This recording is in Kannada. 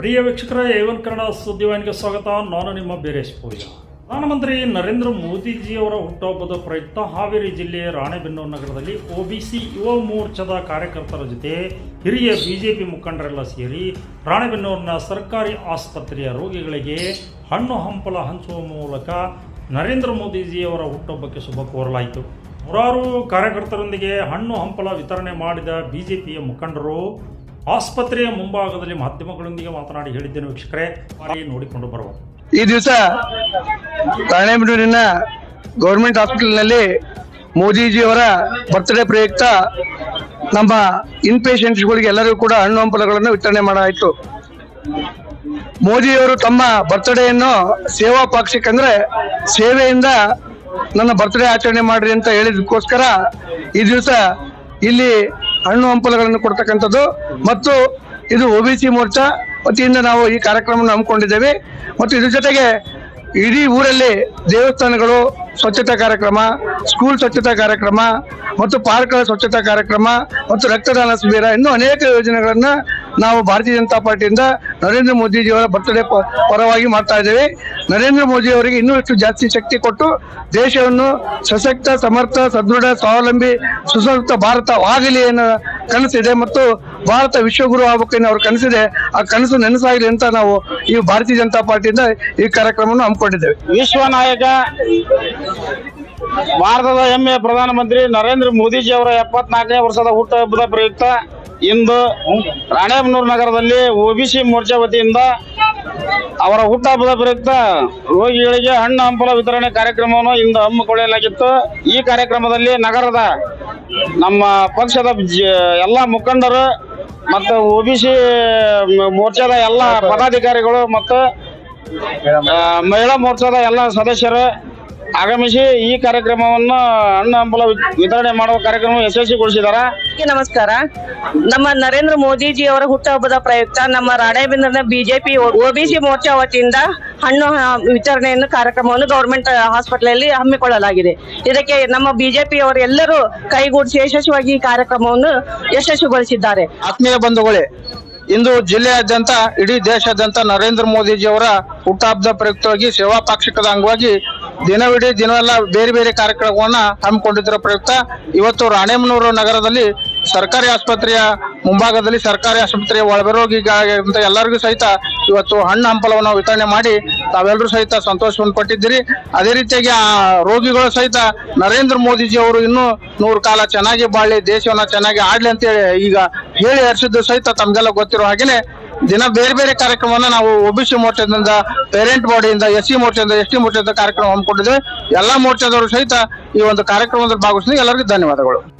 ಪ್ರಿಯ ವೀಕ್ಷಕರ ಏವನ್ ಕನ್ನಡ ಸುದ್ದಿವಾಹಿನಿಗೆ ಸ್ವಾಗತ. ನಾನು ನಿಮ್ಮ ಬೀರೇಶ್ ಪೂಜಾ. ಪ್ರಧಾನಮಂತ್ರಿ ನರೇಂದ್ರ ಮೋದಿಜಿಯವರ ಹುಟ್ಟುಹಬ್ಬದ ಪ್ರಯುಕ್ತ ಹಾವೇರಿ ಜಿಲ್ಲೆಯ ರಾಣೆಬೆನ್ನೂರು ನಗರದಲ್ಲಿ ಒಬಿಸಿ ಯುವ ಮೋರ್ಚಾದ ಕಾರ್ಯಕರ್ತರ ಜೊತೆ ಹಿರಿಯ ಬಿಜೆಪಿ ಮುಖಂಡರೆಲ್ಲ ಸೇರಿ ರಾಣೆಬೆನ್ನೂರಿನ ಸರ್ಕಾರಿ ಆಸ್ಪತ್ರೆಯ ರೋಗಿಗಳಿಗೆ ಹಣ್ಣು ಹಂಪಲ ಹಂಚುವ ಮೂಲಕ ನರೇಂದ್ರ ಮೋದಿಜಿಯವರ ಹುಟ್ಟುಹಬ್ಬಕ್ಕೆ ಶುಭ ಕೋರಲಾಯಿತು. ನೂರಾರು ಕಾರ್ಯಕರ್ತರೊಂದಿಗೆ ಹಣ್ಣು ಹಂಪಲ ವಿತರಣೆ ಮಾಡಿದ ಬಿಜೆಪಿಯ ಮುಖಂಡರು ಆಸ್ಪತ್ರೆಯ ಮುಂಭಾಗದಲ್ಲಿ ಮಾಧ್ಯಮಗಳೊಂದಿಗೆ ಮಾತನಾಡಿ ಹೇಳಿದ್ದೇನೆ ವೀಕ್ಷಕರೇ. ನೋಡಿಕೊಂಡು ಬರುವ ಈ ದಿವಸ ರಾಣೆಬೆನ್ನೂರಿನ ಗೌರ್ಮೆಂಟ್ ಹಾಸ್ಪಿಟಲ್ನಲ್ಲಿ ಮೋದಿಜಿಯವರ ಬರ್ತ್ಡೇ ಪ್ರಯುಕ್ತ ನಮ್ಮ ಇನ್ ಪೇಷಂಟ್ಸ್ಗಳಿಗೆ ಎಲ್ಲರಿಗೂ ಕೂಡ ಹಣ್ಣು ಹಂಪಲಗಳನ್ನು ವಿತರಣೆ ಮಾಡಲಾಯಿತು. ಮೋದಿಯವರು ತಮ್ಮ ಬರ್ತ್ಡೇಯನ್ನು ಸೇವಾ ಪಾಕ್ಷಿಕ ಅಂದ್ರೆ ಸೇವೆಯಿಂದ ನನ್ನ ಬರ್ತ್ಡೇ ಆಚರಣೆ ಮಾಡ್ರಿ ಅಂತ ಹೇಳಿದಕ್ಕೋಸ್ಕರ ಈ ದಿವಸ ಇಲ್ಲಿ ಹಣ್ಣು ಹಂಪಲುಗಳನ್ನು ಕೊಡ್ತಕ್ಕಂಥದ್ದು. ಮತ್ತು ಇದು ಒಬಿಸಿ ಮೋರ್ಚಾ ವತಿಯಿಂದ ನಾವು ಈ ಕಾರ್ಯಕ್ರಮವನ್ನು ಹಮ್ಮಿಕೊಂಡಿದ್ದೇವೆ. ಮತ್ತು ಇದ್ರ ಜೊತೆಗೆ ಇಡೀ ಊರಲ್ಲಿ ದೇವಸ್ಥಾನಗಳು ಸ್ವಚ್ಛತಾ ಕಾರ್ಯಕ್ರಮ, ಸ್ಕೂಲ್ ಸ್ವಚ್ಛತಾ ಕಾರ್ಯಕ್ರಮ, ಮತ್ತು ಪಾರ್ಕ್ಗಳ ಸ್ವಚ್ಛತಾ ಕಾರ್ಯಕ್ರಮ, ಮತ್ತು ರಕ್ತದಾನ ಶಿಬಿರ, ಇನ್ನೂ ಅನೇಕ ಯೋಜನೆಗಳನ್ನ ನಾವು ಭಾರತೀಯ ಜನತಾ ಪಾರ್ಟಿಯಿಂದ ನರೇಂದ್ರ ಮೋದಿಜಿಯವರ ಬರ್ತ್ಡೇ ಪರವಾಗಿ ಮಾಡ್ತಾ ಇದ್ದೇವೆ. ನರೇಂದ್ರ ಮೋದಿ ಅವರಿಗೆ ಇನ್ನೂ ಹೆಚ್ಚು ಜಾಸ್ತಿ ಶಕ್ತಿ ಕೊಟ್ಟು ದೇಶವನ್ನು ಸಶಕ್ತ, ಸಮರ್ಥ, ಸದೃಢ, ಸ್ವಾವಲಂಬಿ, ಸುಸಂಸ್ಕೃತ ಭಾರತವಾಗಲಿ ಅನ್ನೋ ಕನಸಿದೆ ಮತ್ತು ಭಾರತ ವಿಶ್ವಗುರು ಆಗಬೇಕೆನ್ನೋ ಅವ್ರ ಕನಸಿದೆ. ಆ ಕನಸು ನೆನಸಾಗಲಿ ಅಂತ ನಾವು ಈ ಭಾರತೀಯ ಜನತಾ ಪಾರ್ಟಿಯಿಂದ ಈ ಕಾರ್ಯಕ್ರಮವನ್ನು ಹಮ್ಮಿಕೊಂಡಿದ್ದೇವೆ. ವಿಶ್ವ ನಾಯಕ, ಭಾರತದ ಹೆಮ್ಮೆಯ ಪ್ರಧಾನಮಂತ್ರಿ ನರೇಂದ್ರ ಮೋದಿಜಿ ಅವರ ಎಪ್ಪತ್ನಾಲ್ಕನೇ ವರ್ಷದ ಹುಟ್ಟುಹಬ್ಬದ ಪ್ರಯುಕ್ತ ಇಂದು ರಾಣೆಬೆನ್ನೂರು ನಗರದಲ್ಲಿ ಒಬಿಸಿ ಮೋರ್ಚಾ ವತಿಯಿಂದ ಅವರ ಹುಟ್ಟಹಬ್ಬದ ಪ್ರಯುಕ್ತ ರೋಗಿಗಳಿಗೆ ಹಣ್ಣು ಹಂಪಲ ವಿತರಣೆ ಕಾರ್ಯಕ್ರಮವನ್ನು ಇಂದು ಹಮ್ಮಿಕೊಳ್ಳಲಾಗಿತ್ತು. ಈ ಕಾರ್ಯಕ್ರಮದಲ್ಲಿ ನಗರದ ನಮ್ಮ ಪಕ್ಷದ ಎಲ್ಲ ಮುಖಂಡರು ಮತ್ತು ಒಬಿಸಿ ಮೋರ್ಚಾದ ಎಲ್ಲ ಪದಾಧಿಕಾರಿಗಳು ಮತ್ತು ಮಹಿಳಾ ಮೋರ್ಚಾದ ಎಲ್ಲ ಸದಸ್ಯರು ಆಗಮಿಸಿ ಈ ಕಾರ್ಯಕ್ರಮವನ್ನು ಹಣ್ಣು ಹಂಪಲ ವಿತರಣೆ ಮಾಡುವ ಕಾರ್ಯಕ್ರಮ ಯಶಸ್ವಿಗೊಳಿಸಿದ್ದಾರೆ ಎಲ್ಲರಿಗೂ ನಮಸ್ಕಾರ. ನಮ್ಮ ನರೇಂದ್ರ ಮೋದಿಜಿ ಅವರ ಹುಟ್ಟುಹಬ್ಬದ ಪ್ರಯುಕ್ತ ನಮ್ಮ ರಾಣೆಬೆನ್ನೂರಿನ ಬಿಜೆಪಿ ಒಬಿಸಿ ಮೋರ್ಚಾ ವತಿಯಿಂದ ಹಣ್ಣು ವಿತರಣೆಯನ್ನು ಕಾರ್ಯಕ್ರಮವನ್ನು ಗೌರ್ಮೆಂಟ್ ಹಾಸ್ಪಿಟಲ್ ಹಮ್ಮಿಕೊಳ್ಳಲಾಗಿದೆ. ಇದಕ್ಕೆ ನಮ್ಮ ಬಿಜೆಪಿ ಅವರು ಎಲ್ಲರೂ ಕೈಗೂಡಿಸಿ ಯಶಸ್ವಿಯಾಗಿ ಈ ಕಾರ್ಯಕ್ರಮವನ್ನು ಯಶಸ್ವಿಗೊಳಿಸಿದ್ದಾರೆ. ಆತ್ಮೀಯ ಬಂಧುಗಳೇ ಇಂದು ಜಿಲ್ಲೆಯಾದ್ಯಂತ ಇಡೀ ದೇಶಾದ್ಯಂತ ನರೇಂದ್ರ ಮೋದಿಜಿಯವರ ಹುಟ್ಟಹಬ್ಬದ ಪ್ರಯುಕ್ತವಾಗಿ ಸೇವಾ ಪಾಕ್ಷಿಕದ ಅಂಗವಾಗಿ ದಿನವಿಡೀ ದಿನವೆಲ್ಲ ಬೇರೆ ಬೇರೆ ಕಾರ್ಯಕ್ರಮವನ್ನ ಹಮ್ಮಿಕೊಂಡಿದ್ದರ ಪ್ರಯುಕ್ತ ಇವತ್ತು ರಾಣೇಮನೂರು ನಗರದಲ್ಲಿ ಸರ್ಕಾರಿ ಆಸ್ಪತ್ರೆಯ ಮುಂಭಾಗದಲ್ಲಿ ಸರ್ಕಾರಿ ಆಸ್ಪತ್ರೆಯ ಒಳಬರೋಗಿಗಾಗಿರುವಂತ ಎಲ್ಲರಿಗೂ ಸಹಿತ ಇವತ್ತು ಹಣ್ಣು ಹಂಪಲವನ್ನು ವಿತರಣೆ ಮಾಡಿ ತಾವೆಲ್ಲರೂ ಸಹಿತ ಸಂತೋಷವನ್ನು ಪಟ್ಟಿದ್ದೀರಿ. ಅದೇ ರೀತಿಯಾಗಿ ಆ ರೋಗಿಗಳು ಸಹಿತ ನರೇಂದ್ರ ಮೋದಿಜಿ ಅವರು ಇನ್ನೂ ನೂರು ಕಾಲ ಚೆನ್ನಾಗಿ ಬಾಳಿ, ದೇಶವನ್ನ ಚೆನ್ನಾಗಿ ಆಡ್ಲಿ ಅಂತೇಳಿ ಈಗ ಹೇಳಿ ಹರಿಸಿದ್ದು ಸಹಿತ ತಮಗೆಲ್ಲ ಗೊತ್ತಿರೋ ಹಾಗೇನೆ ದಿನ ಬೇರೆ ಬೇರೆ ಕಾರ್ಯಕ್ರಮವನ್ನು ನಾವು ಒಬಿಸಿ ಮೋರ್ಚಾದಿಂದ ಪೇರೆಂಟ್ ಬಾಡಿಯಿಂದ ಎಸ್ ಸಿ ಮೋರ್ಚಾದಿಂದ ಎಸ್ ಟಿ ಮೋರ್ಚಾದ ಕಾರ್ಯಕ್ರಮ ಹಮ್ಮಿಕೊಂಡಿದ್ದೇವೆ. ಎಲ್ಲಾ ಮೋರ್ಚಾದವರು ಸಹಿತ ಈ ಒಂದು ಕಾರ್ಯಕ್ರಮದಲ್ಲಿ ಭಾಗವಹಿಸಿದ ಎಲ್ಲರಿಗೂ ಧನ್ಯವಾದಗಳು.